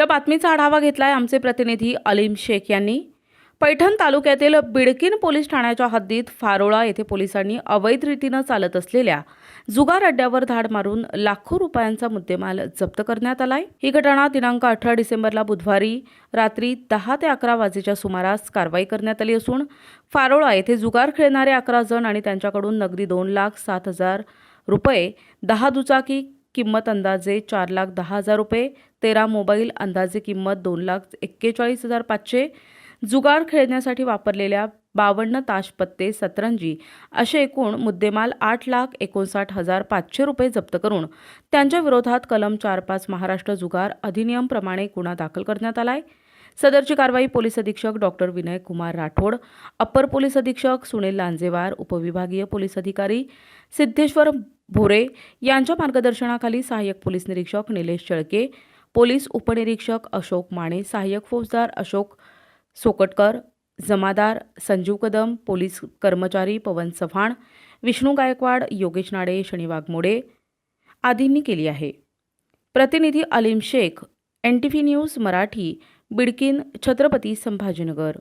या बातमीचा आढावा घेतलाय आमचे प्रतिनिधी अलीम शेख यांनी. पैठण तालुक्यातील बिडकीन पोलीस ठाण्याच्या हद्दीत फारोळा येथे पोलिसांनी अवैध रीतीनं चालत असलेल्या जुगार अड्ड्यावर धाड मारून लाखो रुपयांचा मुद्देमाल जप्त करण्यात आलाय. ही घटना दिनांक अठरा डिसेंबरला बुधवारी रात्री दहा ते अकरा वाजेच्या सुमारास कारवाई करण्यात आली असून फारोळा येथे जुगार खेळणारे अकरा जण आणि त्यांच्याकडून नगदी दोन लाख सात हजार रुपये दहा दुचाकी किंमत अंदाजे चार लाख दहा हजार रुपये तेरा मोबाईल अंदाजे किंमत दोन लाख एक्केचाळीस हजार पाचशे जुगार खेळण्यासाठी वापरलेल्या बावन्न ताशपत्ते सतरंजी असे एकूण मुद्देमाल आठ लाख एकोणसाठ हजार पाचशे रुपये जप्त करून त्यांच्या विरोधात कलम चार पाच महाराष्ट्र जुगार अधिनियमप्रमाणे गुन्हा दाखल करण्यात आला आहे सदरची कारवाई पोलीस अधीक्षक doctor Vinay Kumar Rathod upper police अधीक्षक सुनील लांजेवार उपविभागीय पोलीस अधिकारी सिद्धेश्वर भोरे यांच्या मार्गदर्शनाखाली सहाय्यक पोलीस निरीक्षक निलेश शेळके पोलीस उपनिरीक्षक अशोक माने सहाय्यक फौजदार अशोक सोकटकर जमादार संजीव कदम पोलीस कर्मचारी पवन चव्हाण विष्णू गायकवाड योगेश नाडे शनी वाघमोडे आदींनी केली आहे. प्रतिनिधी Alim Shaikh N T V news Marathi Bidkin Chhatrapati Sambhajinagar.